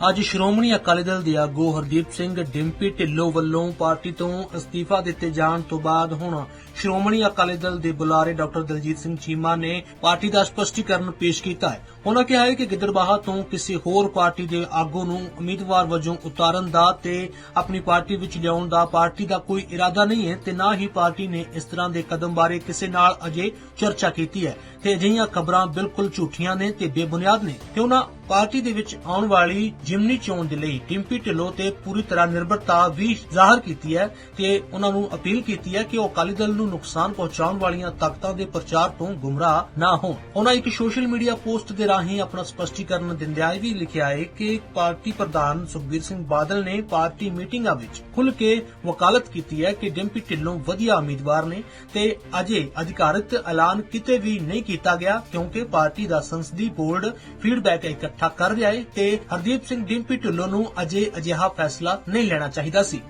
ਅੱਜ ਸ਼੍ਰੋਮਣੀ ਅਕਾਲੀ ਦਲ ਦੇ ਆਗੂ ਹਰਦੀਪ ਸਿੰਘ, ਡਿੰਪੀ ਢਿੱਲੋਂ ਵੱਲੋਂ ਪਾਰਟੀ ਤੋਂ ਅਸਤੀਫਾ ਦਿੱਤੇ ਜਾਣ ਤੋਂ ਬਾਅਦ ਹੁਣ ਸ਼੍ਰੋਮਣੀ ਅਕਾਲੀ ਦਲ ਦੇ ਬੁਲਾਰੇ ਡਾਕਟਰ ਦਲਜੀਤ ਸਿੰਘ ਚੀਮਾ ਨੇ ਪਾਰਟੀ ਦਾ ਸਪਸ਼ਟੀਕਰਨ ਪੇਸ਼ ਕੀਤਾ ਹੈ। ਉਹਨਾਂ ਕਿਹਾ ਹੈ ਕਿ ਗਿੱਦੜਬਾਹਾ ਤੋਂ ਕਿਸੇ ਹੋਰ ਪਾਰਟੀ ਦੇ ਆਗੂ ਨੂੰ ਉਮੀਦਵਾਰ ਵਜੋਂ ਉਤਾਰਨ ਦਾ ਤੇ ਆਪਣੀ ਪਾਰਟੀ ਵਿੱਚ ਲਿਆਉਣ ਦਾ ਪਾਰਟੀ ਦਾ ਕੋਈ ਇਰਾਦਾ ਨਹੀਂ ਹੈ ਤੇ ਨਾ ਹੀ ਪਾਰਟੀ ਨੇ ਇਸ ਤਰ੍ਹਾਂ ਦੇ ਕਦਮ ਬਾਰੇ ਕਿਸੇ ਨਾਲ ਅਜੇ ਚਰਚਾ ਕੀਤੀ ਹੈ। ਤੇ ਅਜਿਹੀਆਂ ਖਬਰਾਂ ਬਿਲਕੁਲ ਝੂਠੀਆਂ ਨੇ ਤੇ ਬੇਬੁਨਿਆਦ ਨੇ ਤੇ ਉਹਨਾਂ ਪਾਰਟੀ ਦੇ ਵਿੱਚ ਆਉਣ ਵਾਲੀ ਜਿਮਨੀ ਚੋਣ ਦੇ ਲਈ ਡਿੰਪੀ ਢਿੱਲੋਂ ਤੇ ਪੂਰੀ ਤਰ੍ਹਾਂ ਨਿਰਭਰਤਾ ਵੀ ਜ਼ਾਹਰ ਕੀਤੀ ਹੈ ਤੇ ਉਹਨਾਂ ਨੂੰ ਅਪੀਲ ਕੀਤੀ ਹੈ ਕਿ ਉਹ ਅਕਾਲੀ ਦਲ ਨੂੰ ਨੁਕਸਾਨ ਪਹੁੰਚਾਉਣ ਵਾਲੀਆਂ ਤਾਕਤਾਂ ਦੇ ਪ੍ਰਚਾਰ ਤੋਂ ਗੁੰਮਰਾਹ ਨਾ ਹੋਣ। ਉਹਨਾਂ ਇੱਕ ਸੋਸ਼ਲ ਮੀਡੀਆ ਪੋਸਟ ਦੇ ਰਾਹੀਂ ਆਪਣਾ ਸਪਸ਼ਟੀਕਰਨ ਦਿੰਦਿਆਂ ਵੀ ਲਿਖਿਆ ਹੈ ਕਿ ਪਾਰਟੀ ਪ੍ਰਧਾਨ ਸੁਖਬੀਰ ਸਿੰਘ ਬਾਦਲ ਨੇ ਪਾਰਟੀ ਮੀਟਿੰਗਾਂ ਵਿੱਚ ਖੁੱਲ ਕੇ ਵਕਾਲਤ ਕੀਤੀ ਹੈ ਕਿ ਡਿੰਪੀ ਢਿੱਲੋਂ ਵਧੀਆ ਉਮੀਦਵਾਰ ਨੇ ਤੇ ਅਜੇ ਅਧਿਕਾਰਤ ਐਲਾਨ ਕਿਤੇ ਵੀ ਨਹੀਂ ਕੀਤਾ ਗਿਆ ਕਿਉਂਕਿ ਪਾਰਟੀ ਦਾ ਸੰਸਦੀ ਬੋਰਡ ਫੀਡਬੈਕ ਇਕੱਠਾ ਕਰ ਰਿਹਾ ਹੈ ਤੇ ਹਰਦੀਪ ਸਿੰਘ ਡਿੰਪੀ ਢਿੱਲੋਂ ਨੂੰ ਅਜੇ ਅਜਿਹਾ ਫੈਸਲਾ ਨਹੀਂ ਲੈਣਾ ਚਾਹੀਦਾ ਸੀ।